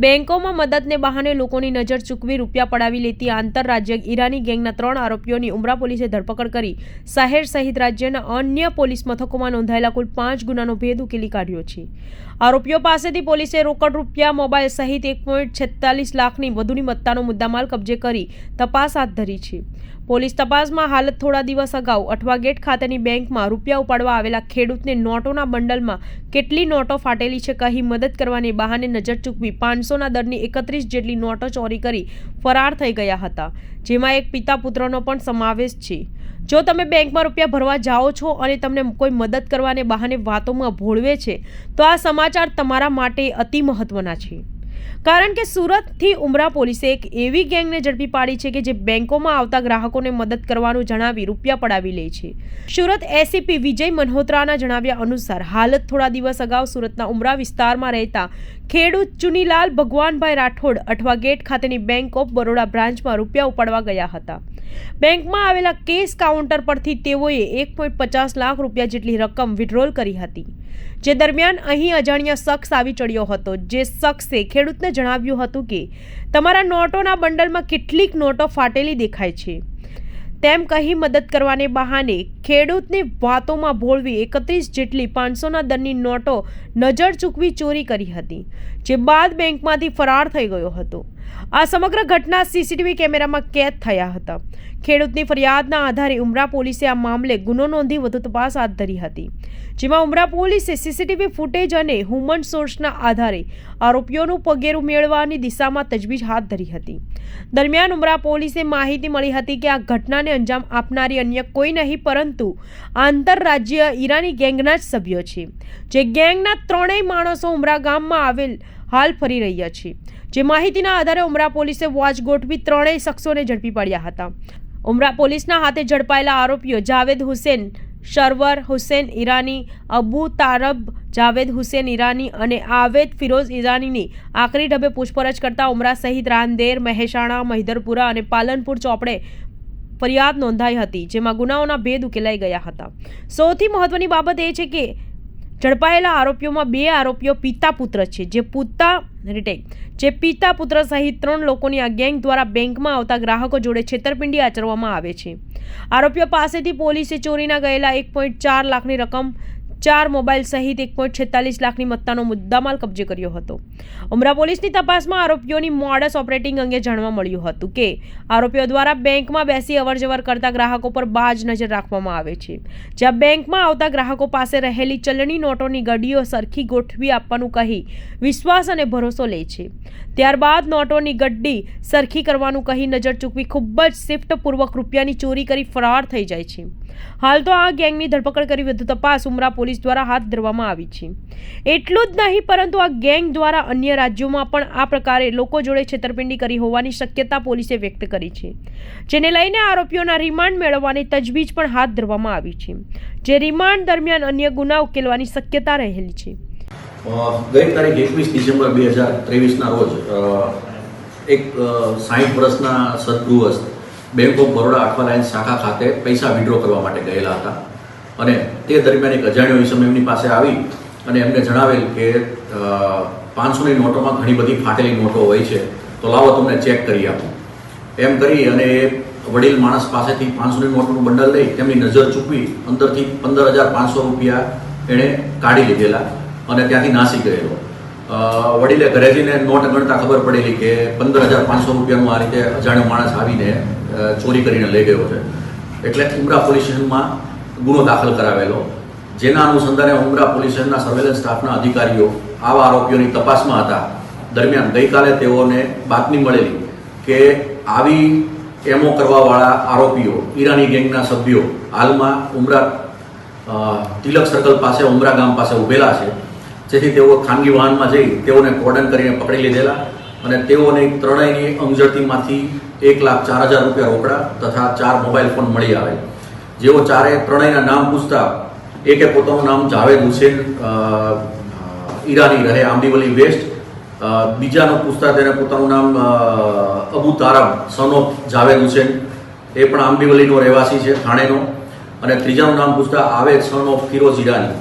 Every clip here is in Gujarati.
બેંકોમાં મદદને બહાને લોકોની નજર ચૂકવી રૂપિયા પડાવી લેતી આંતરરાજ્ય ઈરાની ગેંગના ત્રણ આરોપીઓની ઉમરા પોલીસે ધરપકડ કરી. શહેર સહિત રાજ્યના અન્ય પોલીસ મથકોમાં નોંધાયેલા કુલ પાંચ ગુનાનો ભેદ ઉકેલી કાઢ્યો છે. આરોપીઓ પાસેથી પોલીસે રોકડ રૂપિયા, મોબાઈલ સહિત એક પોઈન્ટ છેતાલીસ લાખની વધુની મત્તાનો મુદ્દામાલ કબજે કરી તપાસ હાથ ધરી છે. પોલીસ તપાસમાં હાલત થોડા દિવસ અગાઉ અઠવાગેટ ખાતેની બેંકમાં રૂપિયા ઉપાડવા આવેલા ખેડૂતને નોટોના બંડલમાં કેટલી નોટો ફાટેલી છે કહી મદદ કરવાની બહાને નજર ચૂકવી પાંચસોના દરની એકત્રીસ જેટલી નોટો ચોરી કરી ફરાર થઈ ગયા હતા, જેમાં એક પિતા પુત્રનો પણ સમાવેશ છે. જો તમે બેંકમાં રૂપિયા ભરવા જાઓ છો અને તમને કોઈ મદદ કરવાને બહાને વાતોમાં ભોળવે છે, તો આ સમાચાર તમારા માટે અતિ મહત્વના છે. કારણ કે સુરતથી ઉમરા પોલીસે એક એવી ગેંગને ઝડપી પાડી છે કે જે બેંકોમાં આવતા ગ્રાહકોને મદદ કરવાનું જણાવી રૂપિયા પડાવી લે છે. સુરત એસીપી વિજય મનહોત્રાના જણાવ્યા અનુસાર, હાલત થોડા દિવસ અગાઉ સુરતના ઉમરા વિસ્તારમાં રહેતા ખેડૂત ચુનીલાલ ભગવાનભાઈ રાઠોડ અઠવા ગેટ ખાતેની બેંક ઓફ બરોડા બ્રાન્ચમાં રૂપિયા ઉપાડવા ગયા હતા. બેંકમાં આવેલા કેસ કાઉન્ટર પરથી તેઓએ એક પોઈન્ટ પચાસ લાખ રૂપિયા જેટલી રકમ વિડ્રોલ કરી હતી, જે દરમિયાન અહીં અજાણ્યા શખ્સ આવી ચડ્યો હતો, જે શખ્સે ખેડૂતને જણાવ્યું હતું કે, તમારા નોટોના બંડલમાં કેટલીક નોટો ફાટેલી દેખાય છે. તેમ કહી મદદ કરવાને બહાને ખેડૂતને વાતોમાં ભોળવી એકત્રીસ જેટલી પાંચસોના દરની નોટો નજર ચૂકવી ચોરી કરી હતી, જે બાદ બેંકમાંથી ફરાર થઈ ગયો હતો. આ સમગ્ર ઘટના સીસીટીવી કેમેરામાં કેદ થયા હતા. ખેડૂતની ફરિયાદના આધારે ઉમરા પોલીસે આ મામલે ગુનો નોંધી વધુ તપાસ હાથ ધરી હતી. જેમાં ઉમરા પોલીસે સીસીટીવી ફૂટેજ અને હ્યુમન સોર્સના આધારે આરોપીઓનું પગેરું મેળવવાની દિશામાં તજવીજ હાથ ધરી હતી. દરમિયાન ઉમરા પોલીસે માહિતી મળી હતી કે આ ઘટનાને અંજામ આપનારી અન્ય કોઈ નહીં, પરંતુ આંતરરાજ્ય ઈરાની ગેંગના જ સભ્યો છે. જે ગેંગના ત્રણેય માણસો ઉમરા ગામમાં આવેલ હાલ ફરી રહ્યા છે. જે માહિતીના આધારે ઉમરા પોલીસે વોચ ગોઠવી ત્રણેય શખ્સોને ઝડપી પાડ્યા હતા. ઉમરા પોલીસના હાથે ઝડપાયેલા આરોપીઓ જાવેદ હુસેન શરવર હુસેન ઈરાની, અબુ તારબ, જાવેદ હુસેન ઈરાની અને આવેદ ફિરોઝ ઈરાનીની આખરી ઢબે પૂછપરછ કરતા ઉમરા સહિત રાંદેર, મહેસાણા, મહિધરપુરા અને પાલનપુર ચોપડે ફરિયાદ નોંધાઈ હતી, જેમાં ગુનાઓના ભેદ ઉકેલાઈ ગયા હતા. સૌથી મહત્વની બાબત એ છે કે ઝડપાયેલા આરોપીઓમાં બે આરોપીઓ પિતા પુત્ર છે. જે પુતા રિટેક જે પિતા પુત્ર સહિત ત્રણ લોકોની આ ગેંગ દ્વારા બેંકમાં આવતા ગ્રાહકો જોડે છેતરપિંડી આચરવામાં આવે છે. આરોપીઓ પાસેથી પોલીસે ચોરીના ગયેલા એક પોઈન્ટ ચાર લાખની રકમ ચાર મોબાઈલ સહિત એક પોઈન્ટ છેતાલીસ લાખની મત્તાનો મુદ્દામાલ કબજે કર્યો હતો. ઉમરા પોલીસની તપાસમાં આરોપીઓની મોડસ ઓપરેટિંગ અંગે જાણવા મળ્યું હતું કે, આરોપીઓ દ્વારા બેંકમાં બેસી અવરજવર કરતા ગ્રાહકો પર બાજ નજર રાખવામાં આવે છે. જ્યાં બેંકમાં આવતા ગ્રાહકો પાસે રહેલી ચલણી નોટોની ગડીઓ સરખી ગોઠવી આપવાનું કહી વિશ્વાસ અને ભરોસો લે છે. ત્યારબાદ નોટોની ગડ્ડી સરખી કરવાનું કહી નજર ચૂકવી ખૂબ જ શિફ્ટપૂર્વક રૂપિયાની ચોરી કરી ફરાર થઈ જાય છે. હાલ તો આ ગેંગની ધરપકડ કરી વધુ તપાસ ઉમરા પોલીસ દ્વારા હાથ ધરવામાં આવી છે. એટલું જ નહીં, પરંતુ આ ગેંગ દ્વારા અન્ય રાજ્યોમાં પણ આ પ્રકારે લોકો જોડે છેતરપિંડી કરી હોવાની શક્યતા પોલીસે વ્યક્ત કરી છે. જેને લઈને આરોપીઓના રિમાન્ડ મેળવવાની તજવીજ પણ હાથ ધરવામાં આવી છે. જે રિમાન્ડ દરમિયાન અન્ય ગુના ઉકેલવાની શક્યતા રહેલી છે. ગઈ તારીખ એકવીસ ડિસેમ્બર બે હજાર ત્રેવીસના રોજ એક સાહીઠ વર્ષના સદગૃહસ્થ bank of Baroda Athwa line શાખા ખાતે પૈસા વિડ્રો કરવા માટે ગયેલા હતા. અને તે દરમિયાન એક અજાણ્યો ઈસમ એમની પાસે આવી અને એમને જણાવેલ કે પાંચસોની નોટોમાં ઘણી બધી ફાટેલી નોટો હોય છે, તો લાવો તમને ચેક કરી આપું. એમ કરી અને એ વડીલ માણસ પાસેથી પાંચસોની નોટનું બંડલ લઈ તેમની નજર ચૂકવી અંદરથી પંદર હજાર પાંચસો રૂપિયા એણે કાઢી લીધેલા અને ત્યાંથી નાસી ગયેલો. વડીલે ઘરે જઈને નોટ ગણતા ખબર પડેલી કે પંદર હજાર પાંચસો રૂપિયાનું આ રીતે અજાણ્યો માણસ આવીને ચોરી કરીને લઈ ગયો છે. એટલે ઉમરા પોલીસ સ્ટેશનમાં ગુનો દાખલ કરાવેલો. જેના અનુસંધાને ઉમરા પોલીસ સ્ટેશનના સર્વેલન્સ સ્ટાફના અધિકારીઓ આવા આરોપીઓની તપાસમાં હતા. દરમિયાન ગઈકાલે તેઓને બાતમી મળેલી કે આવી એમો કરવાવાળા આરોપીઓ, ઈરાની ગેંગના સભ્યો હાલમાં ઉમરા તિલક સર્કલ પાસે, ઉમરા ગામ પાસે ઊભેલા છે. જેથી તેઓ ખાનગી વાહનમાં જઈ તેઓને કોર્ડન કરીને પકડી લીધેલા અને તેઓને ત્રણેયની અંગઝડતીમાંથી એક લાખ ચાર હજાર રૂપિયા રોકડા તથા ચાર મોબાઈલ ફોન મળી આવે. જેઓ ચારે ત્રણેયના નામ પૂછતા, એકે પોતાનું નામ જાવેદ હુસેન ઈરાની રહે આંબીવલી વેસ્ટ બીજાનું પૂછતા તેને પોતાનું નામ અબુ તારામ સન ઓફ જાવેદ હુસેન. એ પણ આંબીવલીનો રહેવાસી છે, થાણેનો. અને ત્રીજાનું નામ પૂછતા આવે સન ઓફ ફિરોઝ ઈરાની.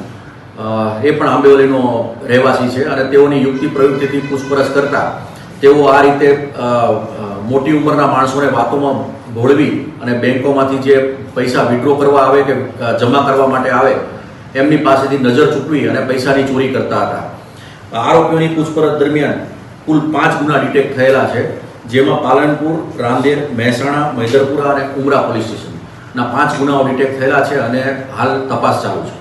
એ પણ આંબેવલીનો રહેવાસી છે અને તેઓની યુક્તિ પ્રવૃત્તિથી પૂછપરછ કરતા તેઓ આ રીતે મોટી ઉંમરના માણસોને વાતોમાં ભોળવી અને બેંકોમાંથી જે પૈસા વિડ્રો કરવા આવે કે જમા કરવા માટે આવે, એમની પાસેથી નજર ચૂકવી અને પૈસાની ચોરી કરતા હતા. આરોપીઓની પૂછપરછ દરમિયાન કુલ પાંચ ગુના ડિટેક્ટ થયેલા છે, જેમાં પાલનપુર, રાંદેર, મહેસાણા, મૈદરપુરા અને ઉમરા પોલીસ સ્ટેશનના પાંચ ગુનાઓ ડિટેક્ટ થયેલા છે અને હાલ તપાસ ચાલુ છે.